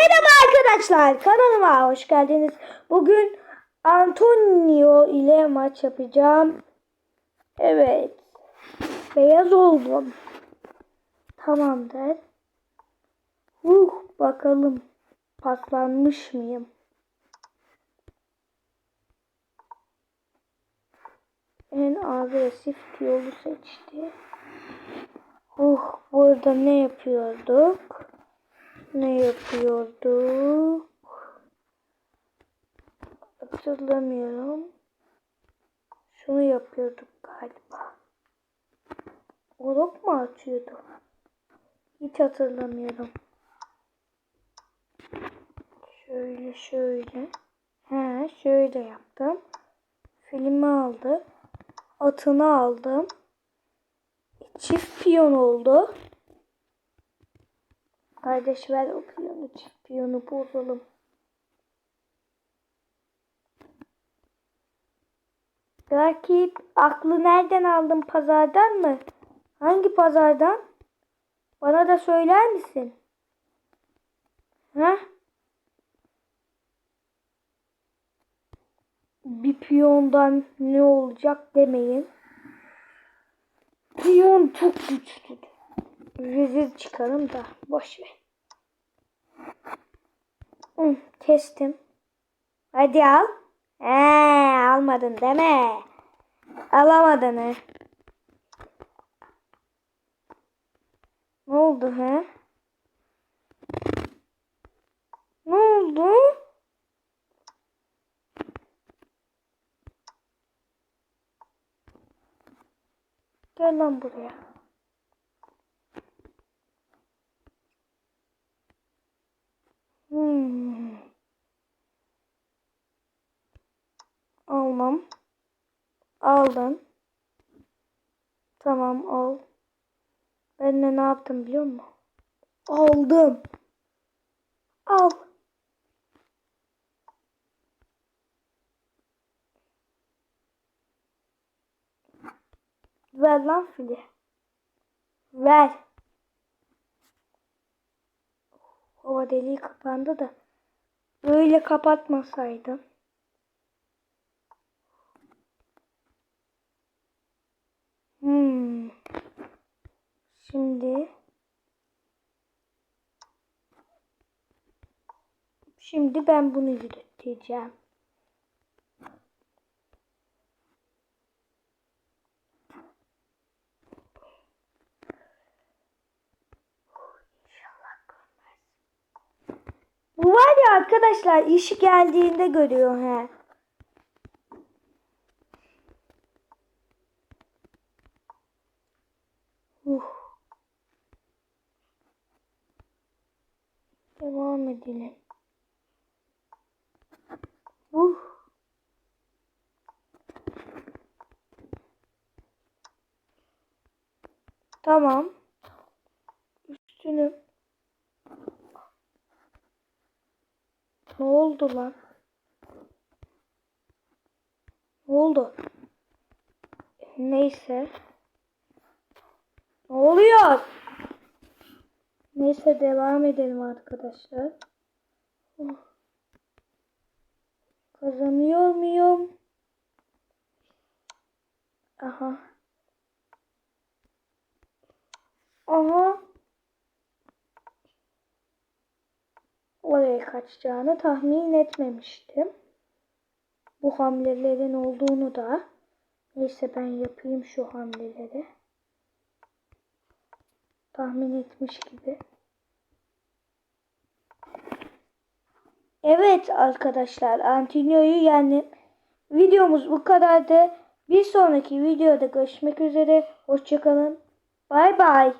Merhaba arkadaşlar kanalıma hoş geldiniz. Bugün Antonio ile maç yapacağım. Evet. Beyaz oldum. Tamamdır. Uh bakalım paslanmış mıyım? En agresif yolu seçti. Uh burada ne yapıyorduk? Ne yapıyorduk? Hatırlamıyorum. Şunu yapıyorduk galiba. Orok mu atıyorduk? Hiç hatırlamıyorum. Şöyle şöyle. He şöyle yaptım. Filmi aldı. Atını aldım. Çift piyon oldu. Kardeş ver o piyonu. Çift piyonu bozalım. Rakip aklı nereden aldın pazardan mı? Hangi pazardan? Bana da söyler misin? Ha? Bir piyondan ne olacak demeyin. Piyon çok güçlüdür. Rezil çıkarım da boş ver. Kestim. Hadi al. He, almadın deme. Alamadın he. Ne oldu he? Ne oldu? Gel lan buraya. Aldın. Tamam al. Ben de ne yaptım biliyor musun? Aldım. Al. Ver lan fili. Ver. Hava deliği kapandı da. Böyle kapatmasaydım. Hmm. Şimdi Şimdi ben bunu yürüteceğim. Bu var ya arkadaşlar işi geldiğinde görüyor he. Uh. Devam edelim. Uh. Tamam. Üstünü. Ne oldu lan? Ne oldu? Neyse. Ne oluyor? Neyse devam edelim arkadaşlar. Kazanıyor muyum? Aha. Aha. Oraya kaçacağını tahmin etmemiştim. Bu hamlelerin olduğunu da neyse ben yapayım şu hamleleri. Tahmin etmiş gibi. Evet arkadaşlar Antonio'yu yendim. Videomuz bu kadardı. Bir sonraki videoda görüşmek üzere. Hoşçakalın. Bay bay.